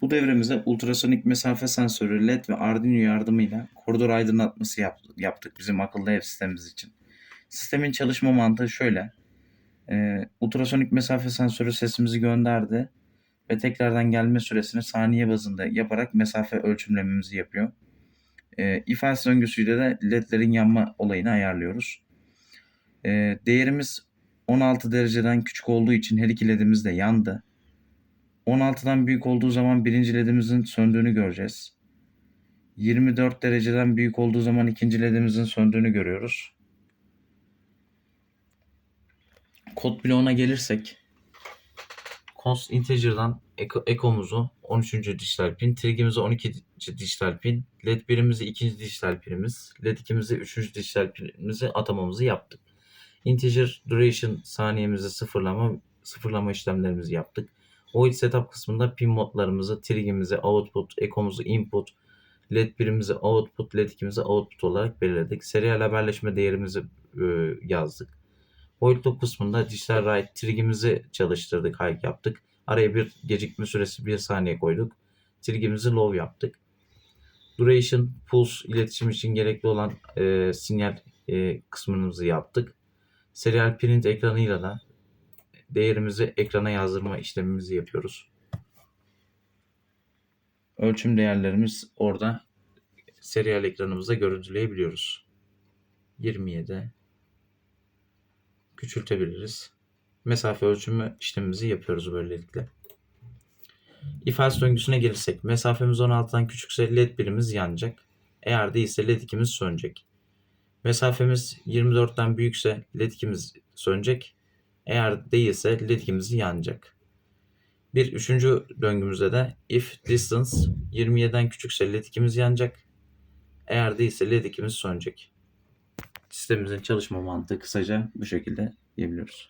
Bu devremizde ultrasonik mesafe sensörü, LED ve Arduino yardımıyla koridor aydınlatması yap- yaptık bizim akıllı ev sistemimiz için. Sistemin çalışma mantığı şöyle. Ee, ultrasonik mesafe sensörü sesimizi gönderdi ve tekrardan gelme süresini saniye bazında yaparak mesafe ölçümlememizi yapıyor. Ee, if else döngüsüyle de ledlerin yanma olayını ayarlıyoruz. Ee, değerimiz 16 dereceden küçük olduğu için her iki ledimiz de yandı. 16'dan büyük olduğu zaman birinci ledimizin söndüğünü göreceğiz. 24 dereceden büyük olduğu zaman ikinci ledimizin söndüğünü görüyoruz. Kod bloğuna gelirsek const integer'dan echo, echo'muzu 13. dijital pin, trig'imizi 12. dijital pin, led 1'imizi 2. dijital pinimiz, led 2'mizi 3. dijital pinimizi atamamızı yaptık. Integer duration saniyemizi sıfırlama sıfırlama işlemlerimizi yaptık. Void setup kısmında pin modlarımızı, trig'imizi output, echo'muzu input, led 1'imizi output, led 2'mizi output olarak belirledik. Serial haberleşme değerimizi e, yazdık. Void loop kısmında dijital write trig'imizi çalıştırdık, high yaptık. Araya bir gecikme süresi 1 saniye koyduk. Trig'imizi low yaptık. Duration, pulse, iletişim için gerekli olan e, sinyal e, kısmımızı yaptık. Serial print ekranıyla da değerimizi ekrana yazdırma işlemimizi yapıyoruz. Ölçüm değerlerimiz orada serial ekranımızda görüntüleyebiliyoruz. 27 küçültebiliriz. Mesafe ölçümü işlemimizi yapıyoruz böylelikle. If else döngüsüne gelirsek mesafemiz 16'dan küçükse led birimiz yanacak. Eğer değilse led 2'miz sönecek. Mesafemiz 24'ten büyükse led 2'miz sönecek. Eğer değilse 2'miz yanacak. Bir üçüncü döngümüzde de if distance 27'den küçükse 2'miz yanacak. Eğer değilse 2'miz sönecek. Sistemimizin çalışma mantığı kısaca bu şekilde diyebiliyoruz.